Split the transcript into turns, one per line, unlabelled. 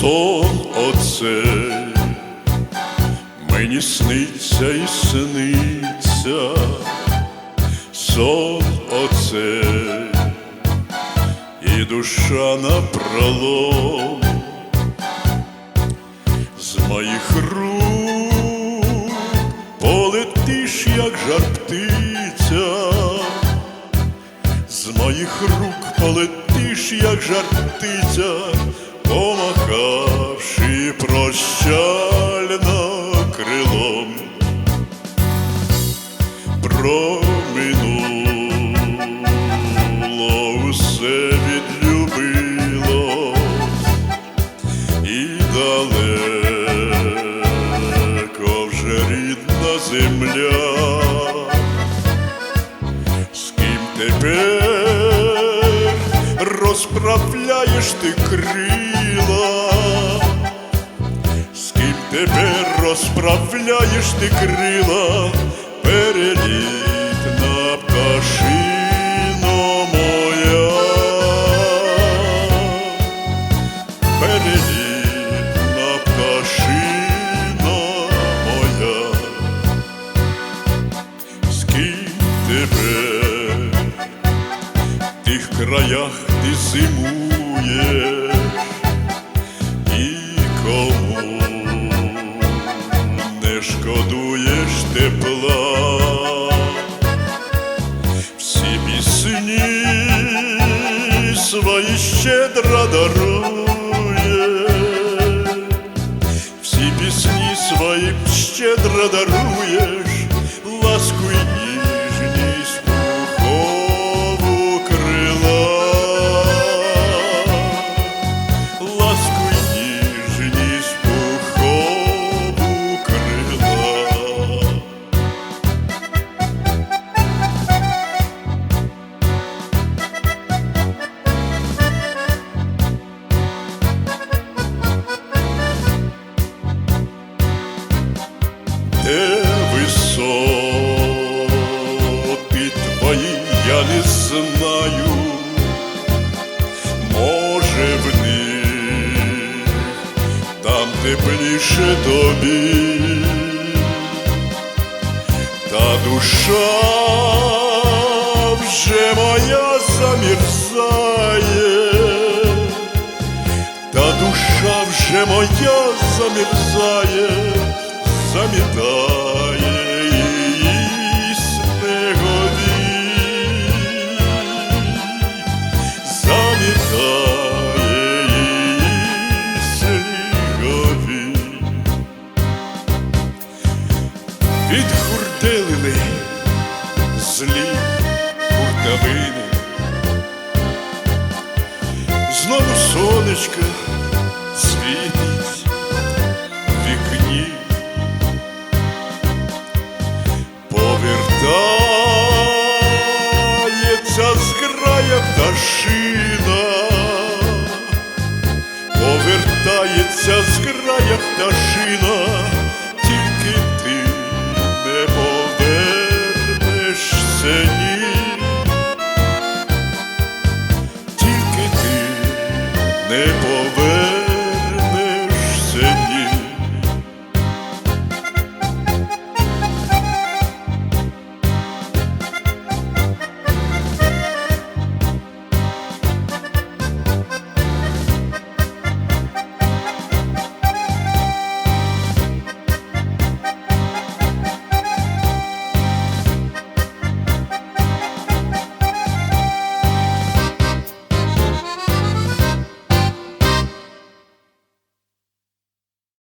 сон оцей мені сниться і сниться, сон оцей і душа напролом з моїх рук полетиш, як жар птиця, з моїх рук полетиш, як жар птиця, помахавши прощально крилом. Проминуло все відлюбило і далеко вже рідна земля, з ким тепер розправляєш ти крила, з ким тепер розправляєш ти крила, перелітна пташино моя. Перелітна пташино моя, з ким в тих краях ти зимуєш і кому не шкодуєш тепла. Всі пісні свої щедро дарує, всі пісні свої щедро даруєш, Де висоти твої я не знаю, може в них там тепліше тобі, та душа вже моя замерзає, та душа вже моя замерзає, замітає її снегові, замітає її снігові. Відгурделили злі хуртовини, знову в вікні. depois.